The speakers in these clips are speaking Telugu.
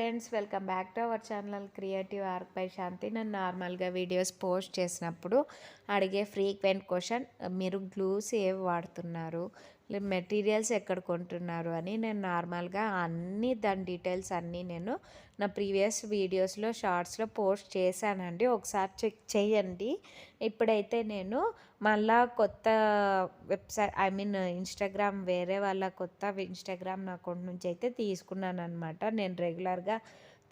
Friends welcome back to our channel creative ark by Shanthi. నేను నార్మల్గా వీడియోస్ పోస్ట్ చేసినప్పుడు అడిగే ఫ్రీక్వెంట్ క్వశ్చన్ మీరు గ్లూస్ ఏవి వాడుతున్నారు. మెటీరియల్స్ ఎక్కడ కొంటున్నారు అని నేను నార్మల్గా అన్ని దాని డీటెయిల్స్ అన్నీ నేను నా ప్రీవియస్ వీడియోస్లో షార్ట్స్లో పోస్ట్ చేశానండి. ఒకసారి చెక్ చేయండి. ఇప్పుడైతే నేను మళ్ళా కొత్త వెబ్సైట్ ఐ మీన్ ఇన్స్టాగ్రామ్ వేరే వాళ్ళ కొత్త ఇన్స్టాగ్రామ్ అకౌంట్ నుంచి అయితే తీసుకున్నాను అనమాట నేను రెగ్యులర్గా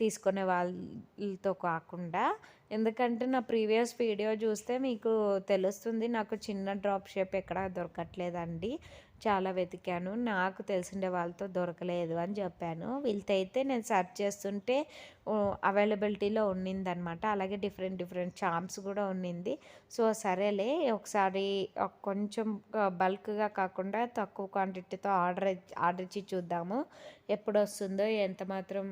తీసుకునే వాళ్ళతో కాకుండా. ఎందుకంటే నా ప్రీవియస్ వీడియో చూస్తే మీకు తెలుస్తుంది నాకు చిన్న డ్రాప్ షేప్ ఎక్కడ దొరకట్లేదండి. చాలా వెతికాను నాకు తెలిసిన వాళ్ళతో దొరకలేదు అని చెప్పాను. వీళ్ళతో అయితే నేను సెర్చ్ చేస్తుంటే అవైలబిలిటీలో ఉన్నిందనమాట. అలాగే డిఫరెంట్ డిఫరెంట్ చాంప్స్ కూడా ఉన్నింది. సో సరేలే ఒకసారి కొంచెం బల్క్గా కాకుండా తక్కువ క్వాంటిటీతో ఆర్డర్ ఆర్డర్ ఇచ్చి చూద్దాము. ఎప్పుడు వస్తుందో ఎంత మాత్రం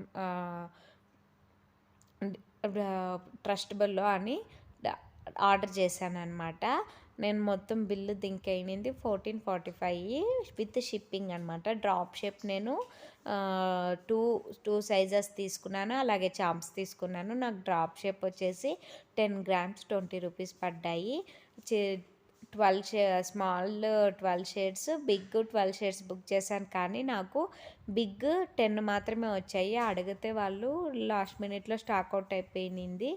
ట్రస్టబుల్లో అని ఆర్డర్ చేశాను అనమాట నేను మొత్తం బిల్లు దింక్ అయినది fourteen forty five with shipping అనమాట డ్రాప్ షేప్ నేను టూ టూ సైజెస్ తీసుకున్నాను అలాగే చాంప్స్ తీసుకున్నాను. నాకు డ్రాప్ షేప్ వచ్చేసి టెన్ గ్రామ్స్ ట్వంటీ రూపీస్ పడ్డాయి. ట్వెల్వ్ షే small twelve shades big twelve shades book చేశాను. కానీ నాకు బిగ్ టెన్ మాత్రమే వచ్చాయి. అడిగితే వాళ్ళు లాస్ట్ మినిట్లో స్టాక్ అవుట్ అయిపోయింది.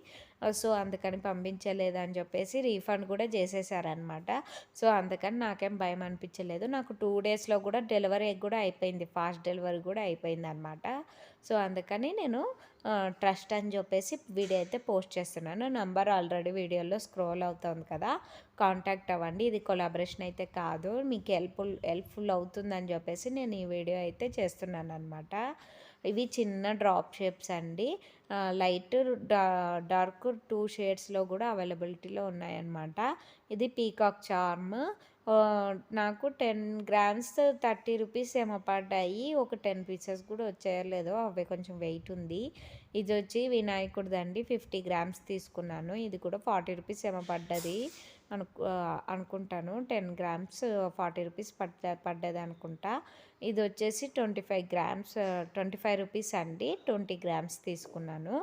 సో అందుకని పంపించలేదని చెప్పేసి రీఫండ్ కూడా చేసేసారనమాట సో అందుకని నాకేం భయం అనిపించలేదు. నాకు టూ డేస్లో కూడా డెలివరీ కూడా అయిపోయింది. ఫాస్ట్ డెలివరీ కూడా అయిపోయింది అనమాట సో అందుకని నేను ట్రస్ట్ అని చెప్పేసి వీడియో అయితే పోస్ట్ చేస్తున్నాను. నంబర్ ఆల్రెడీ వీడియోలో స్క్రోల్ అవుతుంది కదా. కాంటాక్ట్ అవ్వండి. ఇది కొలాబరేషన్ అయితే కాదు. మీకు హెల్ప్ఫుల్ హెల్ప్ఫుల్ అవుతుందని చెప్పేసి నేను ఈ వీడియో అయితే చేస్తున్నాను అనమాట ఇవి చిన్న డ్రాప్ షేప్స్ అండి. లైట్ డార్క్ టూ షేడ్స్లో కూడా అవైలబిలిటీలో ఉన్నాయన్నమాట. ఇది పీకాక్ చార్మ్. నాకు టెన్ గ్రామ్స్ థర్టీ రూపీస్ ఏమో పడ్డాయి. ఒక టెన్ పీసెస్ కూడా వచ్చేయలేదు. అవి కొంచెం వెయిట్ ఉంది. ఇది వచ్చి వినాయకుడిదండి. ఫిఫ్టీ గ్రామ్స్ తీసుకున్నాను. ఇది కూడా ఫార్టీ రూపీస్ ఏమో పడ్డది. అను అనుకుంటాను. టెన్ గ్రామ్స్ ఫార్టీ రూపీస్ పడ్డ పడ్డది అనుకుంటా. ఇది వచ్చేసి twenty five grams twenty five rupees అండి. ట్వంటీ గ్రామ్స్ తీసుకున్నాను.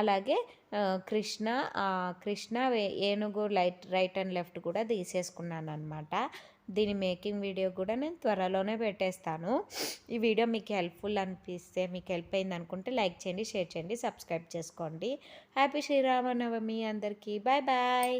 అలాగే కృష్ణ కృష్ణ ఏనుగు లైట్ రైట్ అండ్ లెఫ్ట్ కూడా తీసేసుకున్నాను అనమాట దీని మేకింగ్ వీడియో కూడా నేను త్వరలోనే పెట్టేస్తాను. ఈ వీడియో మీకు హెల్ప్ఫుల్ అనిపిస్తే మీకు హెల్ప్ అయింది అనుకుంటే లైక్ చేయండి షేర్ చేయండి సబ్స్క్రైబ్ చేసుకోండి. హ్యాపీ శ్రీరామనవమి అందరికీ. Bye bye.